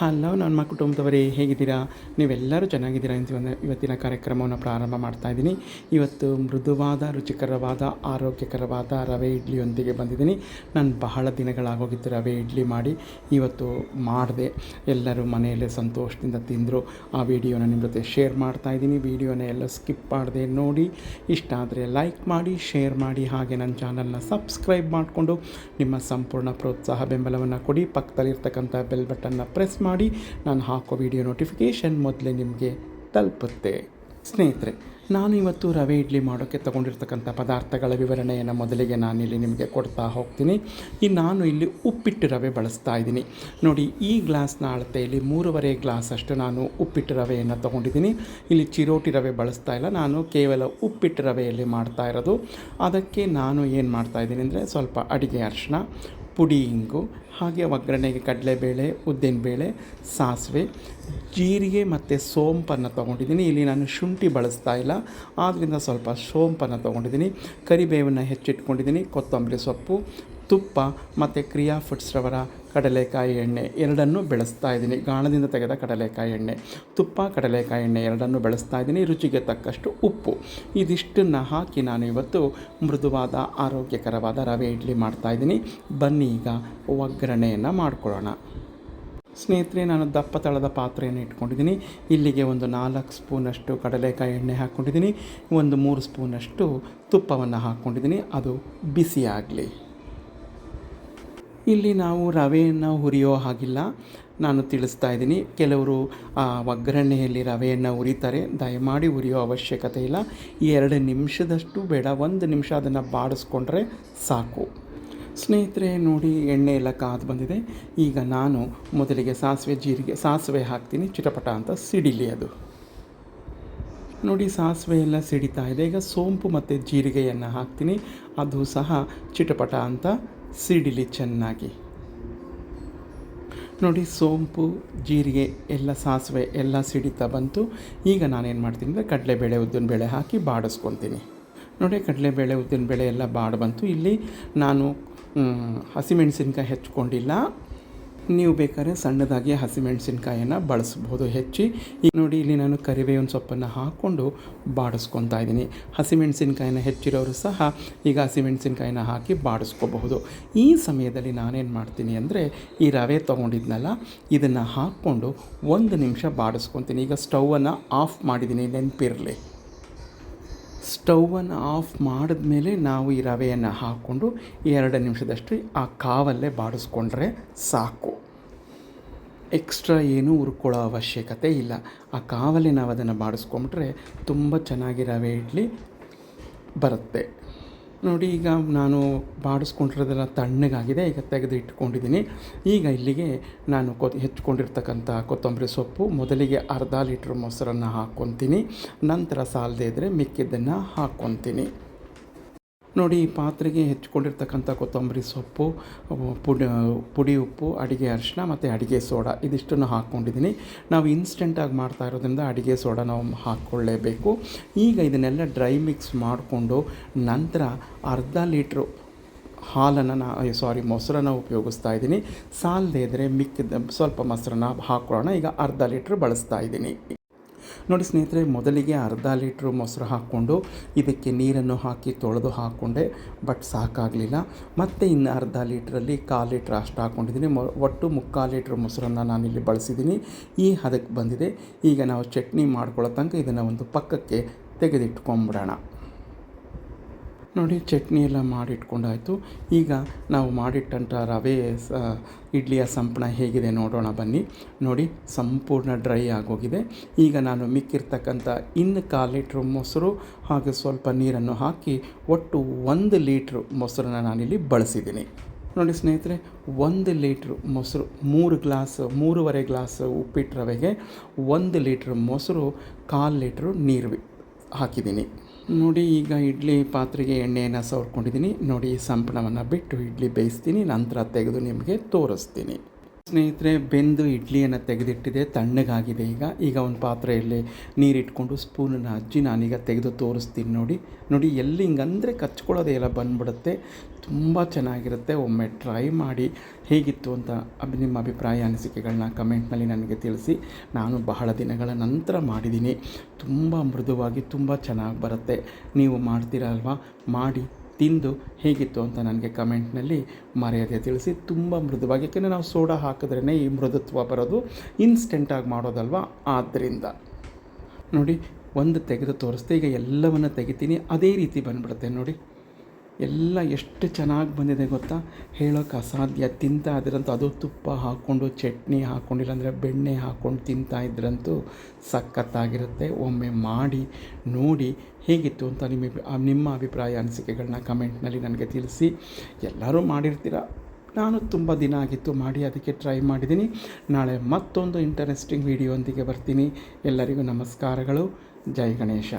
Hello ನನ್ನ ಕುಟುಂಬದವರೇ, ಹೇಗಿದ್ದೀರಾ? ನೀವೆಲ್ಲರೂ ಚೆನ್ನಾಗಿದ್ದೀರಾ ಅಂತ ಒಂದು ಇವತ್ತಿನ ಕಾರ್ಯಕ್ರಮವನ್ನು ಪ್ರಾರಂಭ ಮಾಡ್ತಾ ಇದ್ದೀನಿ. ಇವತ್ತು ಮೃದುವಾದ, ರುಚಿಕರವಾದ, ಆರೋಗ್ಯಕರವಾದ ರವೆ ಇಡ್ಲಿಯೊಂದಿಗೆ ಬಂದಿದ್ದೀನಿ. ನಾನು ಬಹಳ ದಿನಗಳಾಗೋಗಿತ್ತು ರವೆ ಇಡ್ಲಿ ಮಾಡಿ ಇವತ್ತು ಮಾಡಿದೆ. ಎಲ್ಲರೂ ಮನೆಯಲ್ಲೇ ಸಂತೋಷದಿಂದ ತಿಂದರು. ಆ ವಿಡಿಯೋನ ನಿಮ್ಮ ಜೊತೆ ಶೇರ್ ಮಾಡ್ತಾ ಇದ್ದೀನಿ. ವಿಡಿಯೋನ ಎಲ್ಲ ಸ್ಕಿಪ್ ಮಾಡದೆ ನೋಡಿ. ಇಷ್ಟ ಆದರೆ ಲೈಕ್ ಮಾಡಿ, ಶೇರ್ ಮಾಡಿ. ಹಾಗೆ ನನ್ನ ಚಾನಲ್ನ ಸಬ್ಸ್ಕ್ರೈಬ್ ಮಾಡಿಕೊಂಡು ನಿಮ್ಮ ಸಂಪೂರ್ಣ ಪ್ರೋತ್ಸಾಹ ಬೆಂಬಲವನ್ನು ಕೊಡಿ. ಪಕ್ಕದಲ್ಲಿರ್ತಕ್ಕಂಥ ಬೆಲ್ ಬಟನ್ನ ಪ್ರೆಸ್ ಮಾಡಿ ನಾನು ಹಾಕೋ ವಿಡಿಯೋ ನೋಟಿಫಿಕೇಷನ್ ಮೊದಲೇ ನಿಮಗೆ ತಲುಪುತ್ತೆ. ಸ್ನೇಹಿತರೆ, ನಾನು ಇವತ್ತು ರವೆ ಇಡ್ಲಿ ಮಾಡೋಕ್ಕೆ ತಗೊಂಡಿರ್ತಕ್ಕಂಥ ಪದಾರ್ಥಗಳ ವಿವರಣೆಯನ್ನು ಮೊದಲಿಗೆ ನಾನಿಲ್ಲಿ ನಿಮಗೆ ಕೊಡ್ತಾ ಹೋಗ್ತೀನಿ. ಈ ನಾನು ಇಲ್ಲಿ ಉಪ್ಪಿಟ್ಟು ರವೆ ಬಳಸ್ತಾ ಇದ್ದೀನಿ. ನೋಡಿ, ಈ ಗ್ಲಾಸ್ನ ಅಳತೆಯಲ್ಲಿ ಮೂರುವರೆ ಗ್ಲಾಸ್ ಅಷ್ಟು ನಾನು ಉಪ್ಪಿಟ್ಟು ರವೆಯನ್ನು ತೊಗೊಂಡಿದ್ದೀನಿ. ಇಲ್ಲಿ ಚಿರೋಟಿ ರವೆ ಬಳಸ್ತಾ ಇಲ್ಲ. ನಾನು ಕೇವಲ ಉಪ್ಪಿಟ್ಟು ರವೆಯಲ್ಲಿ ಮಾಡ್ತಾ ಇರೋದು. ಅದಕ್ಕೆ ನಾನು ಏನು ಮಾಡ್ತಾ ಇದ್ದೀನಿ ಅಂದರೆ ಸ್ವಲ್ಪ ಅಡಿಗೆ ಅರಿಶಿನ ಪುಡಿ ಇಂಗು, ಹಾಗೆ ಒಗ್ಗರಣೆಗೆ ಕಡಲೆಬೇಳೆ, ಉದ್ದಿನಬೇಳೆ, ಸಾಸಿವೆ, ಜೀರಿಗೆ ಮತ್ತು ಸೋಂಪನ್ನು ತೊಗೊಂಡಿದ್ದೀನಿ. ಇಲ್ಲಿ ನಾನು ಶುಂಠಿ ಬಳಸ್ತಾ ಇಲ್ಲ ಆದ್ದರಿಂದ ಸ್ವಲ್ಪ ಸೋಂಪನ್ನು ತೊಗೊಂಡಿದ್ದೀನಿ. ಕರಿಬೇವನ್ನು ಹೆಚ್ಚಿಟ್ಕೊಂಡಿದ್ದೀನಿ, ಕೊತ್ತಂಬರಿ ಸೊಪ್ಪು ತುಪ್ಪ ಮತ್ತು ಕ್ರಿಯಾ ಫುಡ್ಸ್ರವರ ಕಡಲೆಕಾಯಿ ಎಣ್ಣೆ ಎರಡನ್ನೂ ಬೆಳೆಸ್ತಾ ಇದ್ದೀನಿ. ಗಾಣದಿಂದ ತೆಗೆದ ಕಡಲೆಕಾಯಿ ಎಣ್ಣೆ. ತುಪ್ಪ, ಕಡಲೆಕಾಯಿ ಎಣ್ಣೆ ಎರಡನ್ನೂ ಬೆಳೆಸ್ತಾ ಇದ್ದೀನಿ. ರುಚಿಗೆ ತಕ್ಕಷ್ಟು ಉಪ್ಪು. ಇದಿಷ್ಟನ್ನು ಹಾಕಿ ನಾನು ಇವತ್ತು ಮೃದುವಾದ, ಆರೋಗ್ಯಕರವಾದ ರವೆ ಇಡ್ಲಿ ಮಾಡ್ತಾ ಇದ್ದೀನಿ. ಬನ್ನಿ ಈಗ ಒಗ್ಗರಣೆಯನ್ನು ಮಾಡ್ಕೊಳ್ಳೋಣ. ಸ್ನೇಹಿತರೆ, ನಾನು ದಪ್ಪ ತಳದ ಪಾತ್ರೆಯನ್ನು ಇಟ್ಕೊಂಡಿದ್ದೀನಿ. ಇಲ್ಲಿಗೆ ಒಂದು ನಾಲ್ಕು ಸ್ಪೂನಷ್ಟು ಕಡಲೆಕಾಯಿ ಎಣ್ಣೆ ಹಾಕ್ಕೊಂಡಿದ್ದೀನಿ. ಒಂದು ಮೂರು ಸ್ಪೂನಷ್ಟು ತುಪ್ಪವನ್ನು ಹಾಕ್ಕೊಂಡಿದ್ದೀನಿ. ಅದು ಬಿಸಿಯಾಗಲಿ. ಇಲ್ಲಿ ನಾವು ರವೆಯನ್ನು ಹುರಿಯೋ ಹಾಗಿಲ್ಲ. ನಾನು ತಿಳಿಸ್ತಾ ಇದ್ದೀನಿ. ಕೆಲವರು ಒಗ್ಗರಣೆಯಲ್ಲಿ ರವೆಯನ್ನು ಉರಿತಾರೆ ದಯಮಾಡಿ ಉರಿಯೋ ಅವಶ್ಯಕತೆ ಇಲ್ಲ. ಎರಡು ನಿಮಿಷದಷ್ಟು ಬೇಡ. ಒಂದು ನಿಮಿಷ ಅದನ್ನು ಬಾಡಿಸ್ಕೊಂಡ್ರೆ ಸಾಕು. ಸ್ನೇಹಿತರೆ, ನೋಡಿ, ಎಣ್ಣೆ ಎಲ್ಲ ಕಾದು ಬಂದಿದೆ. ಈಗ ನಾನು ಮೊದಲಿಗೆ ಸಾಸಿವೆ ಜೀರಿಗೆ, ಸಾಸಿವೆ ಹಾಕ್ತೀನಿ. ಚಿಟಪಟ ಅಂತ ಸಿಡಿಲಿ ಅದು. ನೋಡಿ, ಸಾಸಿವೆ ಎಲ್ಲ ಸಿಡಿತಾ ಇದೆ. ಈಗ ಸೋಂಪು ಮತ್ತು ಜೀರಿಗೆಯನ್ನು ಹಾಕ್ತೀನಿ. ಅದು ಸಹ ಚಿಟಪಟ ಅಂತ ಸಿಡಿಲಿ ಚೆನ್ನಾಗಿ. ನೋಡಿ ಸೋಂಪು, ಜೀರಿಗೆ, ಎಲ್ಲ ಸಾಸಿವೆ, ಎಲ್ಲ ಸಿಡಿತಾ ಬಂತು. ಈಗ ನಾನೇನು ಮಾಡ್ತೀನಿ ಅಂದರೆ ಕಡಲೆಬೇಳೆ ಉದ್ದಿನಬೇಳೆ ಹಾಕಿ ಬಾಡಿಸ್ಕೊತೀನಿ ನೋಡಿ ಕಡಲೆಬೇಳೆ ಉದ್ದಿನಬೇಳೆ ಎಲ್ಲ ಬಾಡಿ ಬಂತು. ಇಲ್ಲಿ ನಾನು ಹಸಿಮೆಣಸಿನ್ಕಾಯಿ ಹೆಚ್ಕೊಂಡಿಲ್ಲ. ನೀವು ಬೇಕಾದ್ರೆ ಸಣ್ಣದಾಗಿ ಹಸಿಮೆಣಸಿನ್ಕಾಯನ್ನು ಬಳಸ್ಬೋದು ಹೆಚ್ಚಿ. ಈಗ ನೋಡಿ, ಇಲ್ಲಿ ನಾನು ಕರಿಬೇವಿನ ಸೊಪ್ಪನ್ನು ಹಾಕ್ಕೊಂಡು ಬಾಡಿಸ್ಕೊತಾ ಇದ್ದೀನಿ. ಹಸಿಮೆಣಸಿನ್ಕಾಯಿನ ಹೆಚ್ಚಿರೋರು ಸಹ ಈಗ ಹಸಿಮೆಣಸಿನ್ಕಾಯಿನ ಹಾಕಿ ಬಾಡಿಸ್ಕೋಬಹುದು. ಈ ಸಮಯದಲ್ಲಿ ನಾನೇನು ಮಾಡ್ತೀನಿ ಅಂದರೆ, ಈ ರವೆ ತೊಗೊಂಡಿದ್ನಲ್ಲ, ಇದನ್ನು ಹಾಕ್ಕೊಂಡು ಒಂದು ನಿಮಿಷ ಬಾಡಿಸ್ಕೊತೀನಿ. ಈಗ ಸ್ಟವನ್ನು ಆಫ್ ಮಾಡಿದ್ದೀನಿ, ನೆನಪಿರಲಿ. ಸ್ಟವನ್ನು ಆಫ್ ಮಾಡಿದ ಮೇಲೆ ನಾವು ಈ ರವೆಯನ್ನು ಹಾಕ್ಕೊಂಡು ಎರಡು ನಿಮಿಷದಷ್ಟು ಆ ಕಾವಲ್ಲೇ ಬಾಡಿಸ್ಕೊಂಡ್ರೆ ಸಾಕು. ಎಕ್ಸ್ಟ್ರಾ ಏನೂ ಹುರ್ಕೊಳ್ಳೋ ಅವಶ್ಯಕತೆ ಇಲ್ಲ. ಆ ಕಾವಲೆ ನಾವು ಅದನ್ನು ಬಾಡಿಸ್ಕೊಂಬಿಟ್ರೆ ತುಂಬ ಚೆನ್ನಾಗಿ ರವೆ ಇಡ್ಲಿ ಬರುತ್ತೆ. ನೋಡಿ, ಈಗ ನಾನು ಬಾಡಿಸ್ಕೊಂಡಿರೋದೆಲ್ಲ ತಣ್ಣಗಾಗಿದೆ, ಈಗ ತೆಗೆದು ಇಟ್ಕೊಂಡಿದ್ದೀನಿ. ಈಗ ಇಲ್ಲಿಗೆ ನಾನು ಕೊ ಹೆಚ್ಕೊಂಡಿರ್ತಕ್ಕಂಥ ಕೊತ್ತಂಬರಿ ಸೊಪ್ಪು, ಮೊದಲಿಗೆ ಅರ್ಧ ಲೀಟ್ರ್ ಮೊಸರನ್ನು ಹಾಕ್ಕೊತೀನಿ ನಂತರ ಸಾಲದೇ ಇದ್ದರೆ ಮಿಕ್ಕಿದ್ದನ್ನು ಹಾಕ್ಕೊತೀನಿ ನೋಡಿ, ಈ ಪಾತ್ರೆಗೆ ಹೆಚ್ಕೊಂಡಿರ್ತಕ್ಕಂಥ ಕೊತ್ತಂಬರಿ ಸೊಪ್ಪು, ಪುಡಿ ಪುಡಿ ಉಪ್ಪು, ಅಡಿಗೆ ಅರಿಶಿನ ಮತ್ತು ಅಡಿಗೆ ಸೋಡಾ ಇದಿಷ್ಟನ್ನು ಹಾಕ್ಕೊಂಡಿದ್ದೀನಿ. ನಾವು ಇನ್ಸ್ಟೆಂಟಾಗಿ ಮಾಡ್ತಾ ಇರೋದ್ರಿಂದ ಅಡಿಗೆ ಸೋಡಾ ನಾವು ಹಾಕ್ಕೊಳ್ಳೇಬೇಕು. ಈಗ ಇದನ್ನೆಲ್ಲ ಡ್ರೈ ಮಿಕ್ಸ್ ಮಾಡಿಕೊಂಡು ನಂತರ ಅರ್ಧ ಲೀಟ್ರು ಹಾಲನ್ನು ನಾ ಸಾರಿ ಮೊಸರನ್ನು ಉಪಯೋಗಿಸ್ತಾ ಇದ್ದೀನಿ. ಸಾಲದೇ ಇದ್ದರೆ ಮಿಕ್ಕಿದ ಸ್ವಲ್ಪ ಮೊಸರನ್ನ ಹಾಕ್ಕೊಳ್ಳೋಣ. ಈಗ ಅರ್ಧ ಲೀಟ್ರ್ ಬಳಸ್ತಾ ಇದ್ದೀನಿ. ನೋಡಿ ಸ್ನೇಹಿತರೆ, ಮೊದಲಿಗೆ ಅರ್ಧ ಲೀಟ್ರ್ ಮೊಸರು ಹಾಕ್ಕೊಂಡು ಇದಕ್ಕೆ ನೀರನ್ನು ಹಾಕಿ ತೊಳೆದು ಹಾಕ್ಕೊಂಡೆ, ಬಟ್ ಸಾಕಾಗಲಿಲ್ಲ. ಮತ್ತು ಇನ್ನು ಅರ್ಧ ಲೀಟ್ರಲ್ಲಿ ಕಾಲು ಲೀಟ್ರ್ ಅಷ್ಟು ಹಾಕ್ಕೊಂಡಿದ್ದೀನಿ. ಮೊ, ಒಟ್ಟು ಮುಕ್ಕಾಲು ಲೀಟ್ರ್ ಮೊಸರನ್ನು ನಾನಿಲ್ಲಿ ಬಳಸಿದ್ದೀನಿ. ಈ ಹದಕ್ಕೆ ಬಂದಿದೆ. ಈಗ ನಾವು ಚಟ್ನಿ ಮಾಡ್ಕೊಳ್ಳೋ ತನಕ ಇದನ್ನು ಒಂದು ಪಕ್ಕಕ್ಕೆ ತೆಗೆದಿಟ್ಕೊಂಬಿಡೋಣ. ನೋಡಿ, ಚಟ್ನಿ ಎಲ್ಲ ಮಾಡಿಟ್ಕೊಂಡಾಯಿತು. ಈಗ ನಾವು ಮಾಡಿಟ್ಟಂಥ ರವೆ ಇಡ್ಲಿಯ ಸಂಪಣ ಹೇಗಿದೆ ನೋಡೋಣ ಬನ್ನಿ. ನೋಡಿ, ಸಂಪೂರ್ಣ ಡ್ರೈ ಆಗೋಗಿದೆ. ಈಗ ನಾನು ಮಿಕ್ಕಿರ್ತಕ್ಕಂಥ ಇನ್ನು ಕಾಲು ಲೀಟ್ರ್ ಮೊಸರು ಹಾಗೆ ಸ್ವಲ್ಪ ನೀರನ್ನು ಹಾಕಿ ಒಟ್ಟು ಒಂದು ಲೀಟ್ರ್ ಮೊಸರನ್ನು ನಾನಿಲ್ಲಿ ಬಳಸಿದ್ದೀನಿ. ನೋಡಿ ಸ್ನೇಹಿತರೆ, ಒಂದು ಲೀಟ್ರ್ ಮೊಸರು, ಮೂರು ಗ್ಲಾಸ್, ಮೂರುವರೆ ಗ್ಲಾಸ್ ಉಪ್ಪಿಟ್ಟು ರವೆಗೆ ಒಂದು ಲೀಟ್ರ್ ಮೊಸರು, ಕಾಲು ಲೀಟ್ರು ನೀರು ಹಾಕಿದ್ದೀನಿ. ನೋಡಿ, ಈಗ ಇಡ್ಲಿ ಪಾತ್ರೆಗೆ ಎಣ್ಣೆಯನ್ನು ಸವರ್ಕೊಂಡಿದ್ದೀನಿ ನೋಡಿ ಸಂಪಣವನ್ನು ಬಿಟ್ಟು ಇಡ್ಲಿ ಬೇಯಿಸ್ತೀನಿ. ನಂತರ ತೆಗೆದು ನಿಮಗೆ ತೋರಿಸ್ತೀನಿ. ಸ್ನೇಹಿತರೆ, ಬೆಂದು ಇಡ್ಲಿಯನ್ನು ತೆಗೆದಿಟ್ಟಿದೆ, ತಣ್ಣಗಾಗಿದೆ. ಈಗ ಈಗ ಒಂದು ಪಾತ್ರೆಯಲ್ಲಿ ನೀರಿಟ್ಕೊಂಡು ಸ್ಪೂನನ್ನು ಹಚ್ಚಿ ನಾನೀಗ ತೆಗೆದು ತೋರಿಸ್ತೀನಿ ನೋಡಿ. ನೋಡಿ, ಎಲ್ಲಿ ಹಿಂಗಂದರೆ ಕಚ್ಕೊಳ್ಳೋದೇ ಎಲ್ಲ ಬಂದ್ಬಿಡುತ್ತೆ. ತುಂಬ ಚೆನ್ನಾಗಿರುತ್ತೆ. ಒಮ್ಮೆ ಟ್ರೈ ಮಾಡಿ ಹೇಗಿತ್ತು ಅಂತ ನಿಮ್ಮ ಅಭಿಪ್ರಾಯ ಅನಿಸಿಕೆಗಳನ್ನ ಕಮೆಂಟ್ನಲ್ಲಿ ನನಗೆ ತಿಳಿಸಿ. ನಾನು ಬಹಳ ದಿನಗಳ ನಂತರ ಮಾಡಿದ್ದೀನಿ. ತುಂಬ ಮೃದುವಾಗಿ, ತುಂಬ ಚೆನ್ನಾಗಿ ಬರುತ್ತೆ. ನೀವು ಮಾಡ್ತೀರಲ್ವಾ? ಮಾಡಿ ತಿಂದು ಹೇಗಿತ್ತು ಅಂತ ನನಗೆ ಕಮೆಂಟ್ನಲ್ಲಿ ಮರ್ಯಾದೆ ತಿಳಿಸಿ ತುಂಬ ಮೃದುವಾಗಿ ಯಾಕೆಂದರೆ ನಾವು ಸೋಡಾ ಹಾಕಿದ್ರೇ ಈ ಮೃದುತ್ವ ಬರೋದು ಇನ್ಸ್ಟೆಂಟಾಗಿ ಮಾಡೋದಲ್ವ? ಆದ್ದರಿಂದ ನೋಡಿ, ಒಂದು ತೆಗೆದು ತೋರಿಸ್ದೆ, ಈಗ ಎಲ್ಲವನ್ನು ತೆಗಿತೀನಿ, ಅದೇ ರೀತಿ ಬಂದುಬಿಡುತ್ತೆ ನೋಡಿ. ಎಲ್ಲ ಎಷ್ಟು ಚೆನ್ನಾಗಿ ಬಂದಿದೆ ಗೊತ್ತಾ? ಹೇಳೋಕ್ಕೆ ಅಸಾಧ್ಯ. ತಿಂತ ಇದ್ರಂತೂ ಅದು ತುಪ್ಪ ಹಾಕ್ಕೊಂಡು, ಚಟ್ನಿ ಹಾಕ್ಕೊಂಡು, ಇಲ್ಲಾಂದರೆ ಬೆಣ್ಣೆ ಹಾಕ್ಕೊಂಡು ತಿಂತಾ ಇದ್ರಂತೂ ಸಖತ್ತಾಗಿರುತ್ತೆ. ಒಮ್ಮೆ ಮಾಡಿ, ನೋಡಿ ಹೇಗಿತ್ತು ಅಂತ ನಿಮ್ಮ ನಿಮ್ಮ ಅಭಿಪ್ರಾಯ ಅನಿಸಿಕೆಗಳನ್ನ ಕಮೆಂಟ್ನಲ್ಲಿ ನನಗೆ ತಿಳಿಸಿ. ಎಲ್ಲರೂ ಮಾಡಿರ್ತೀರ? ನಾನು ತುಂಬ ದಿನ ಆಗಿತ್ತು, ಮಾಡಿ ಅದಕ್ಕೆ ಟ್ರೈ ಮಾಡಿದ್ದೀನಿ. ನಾಳೆ ಮತ್ತೊಂದು ಇಂಟರೆಸ್ಟಿಂಗ್ ವಿಡಿಯೋ ಒಂದಿಗೆ ಬರ್ತೀನಿ. ಎಲ್ಲರಿಗೂ ನಮಸ್ಕಾರಗಳು. ಜೈ ಗಣೇಶ.